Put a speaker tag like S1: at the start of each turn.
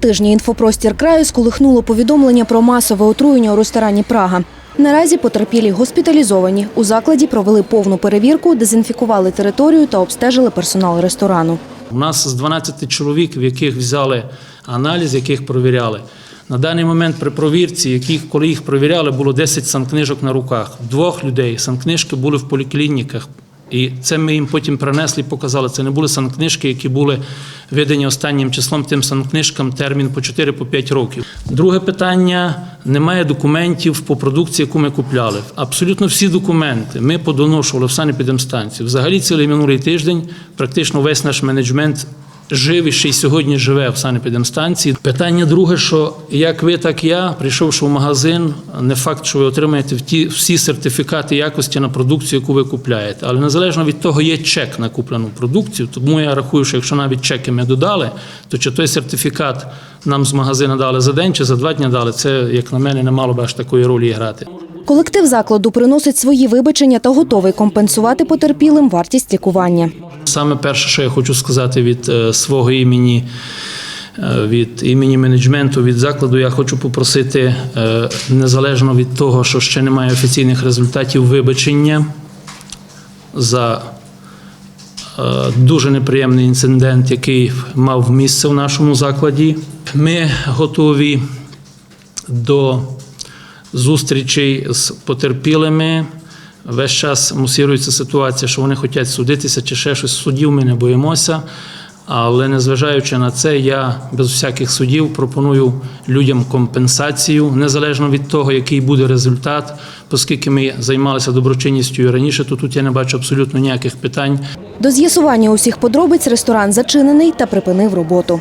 S1: тижня інфопростір краю сколихнуло повідомлення про масове отруєння у ресторані Прага. Наразі потерпілі госпіталізовані. У закладі провели повну перевірку, дезінфікували територію та обстежили персонал ресторану.
S2: У нас з 12 чоловік, в яких взяли аналіз, яких провіряли. На даний момент при провірці, яких, коли їх провіряли, було 10 санкнижок на руках. Двох людей санкнижки були в поліклініках. І це ми їм потім принесли показали. Це не були санкнижки, які були видані останнім числом тим санкнижкам термін по 4-5 років. Друге питання: немає документів по продукції, яку ми купляли. Абсолютно всі документи ми подоношували в санепідемстанцію. Взагалі, цілий минулий тиждень практично весь наш менеджмент жив і ще й сьогодні живе в санепідемстанції. Питання друге, що як ви, так я, прийшовши в магазин, не факт, що ви отримаєте ті- всі сертифікати якості на продукцію, яку ви купляєте. Але незалежно від того, є чек на куплену продукцію. Тому я рахую, що якщо навіть чеки ми додали, то чи той сертифікат нам з магазину дали за день чи за два дні дали, це, як на мене, не мало б аж такої ролі грати.
S1: Колектив закладу приносить свої вибачення та готовий компенсувати потерпілим вартість лікування.
S2: Саме перше, що я хочу сказати від е, свого імені, е, від імені менеджменту, від закладу, я хочу попросити, е, незалежно від того, що ще немає офіційних результатів, вибачення за дуже неприємний інцидент, який мав місце в нашому закладі. Ми готові до зустрічей з потерпілими. Весь час мусирується ситуація, що вони хочуть судитися чи ще щось. Судів ми не боїмося. Але незважаючи на це, я без всяких судів пропоную людям компенсацію, незалежно від того, який буде результат, оскільки ми займалися доброчинністю і раніше, то тут я не бачу абсолютно ніяких питань.
S1: До з'ясування усіх подробиць ресторан зачинений та припинив роботу.